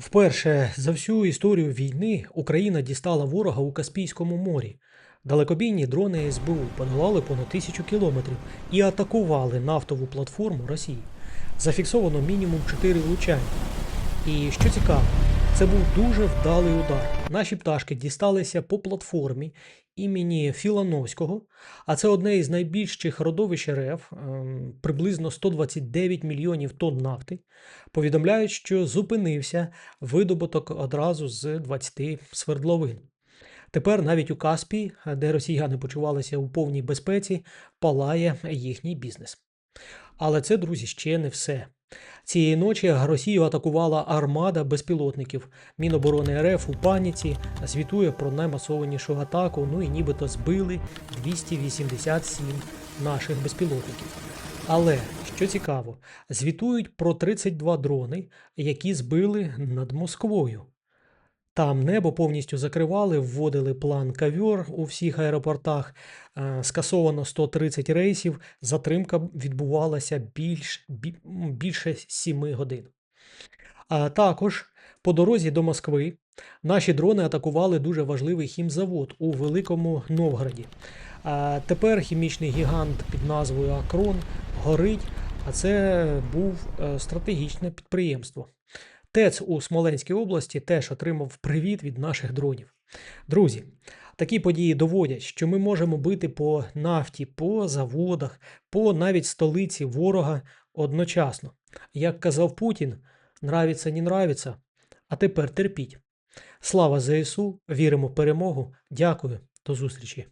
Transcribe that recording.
Вперше за всю історію війни Україна дістала ворога у Каспійському морі. Далекобійні дрони СБУ подолали понад тисячу кілометрів і атакували нафтову платформу Росії. Зафіксовано мінімум 4 влучання. І що цікаво, це був дуже вдалий удар. Наші пташки дісталися по платформі імені Філановського, а це одне із найбільших родовищ РФ, ем, приблизно 129 мільйонів тонн нафти. Повідомляють, що зупинився видобуток одразу з 20 свердловин. Тепер навіть у Каспії, де росіяни почувалися у повній безпеці, палає їхній бізнес. Але це, друзі, ще не все. Цієї ночі Росію атакувала армада безпілотників. Міноборони РФ у паніці звітує про наймасованішу атаку. Ну і нібито збили 287 наших безпілотників. Але що цікаво, звітують про 32 дрони, які збили над Москвою. Там небо повністю закривали, вводили план кавьор у всіх аеропортах. е, Скасовано 130 рейсів. Затримка відбувалася більш, більше 7 годин. А також по дорозі до Москви наші дрони атакували дуже важливий хімзавод у Великому Новгороді. А тепер хімічний гігант під назвою Акрон горить, а це був е, стратегічне підприємство. ТЕЦ у Смоленській області теж отримав привіт від наших дронів. Друзі, такі події доводять, що ми можемо бити по нафті, по заводах, по навіть столиці ворога одночасно. Як казав Путін, нравиться, не нравиться, а тепер терпіть. Слава ЗСУ, віримо в перемогу. Дякую, до зустрічі.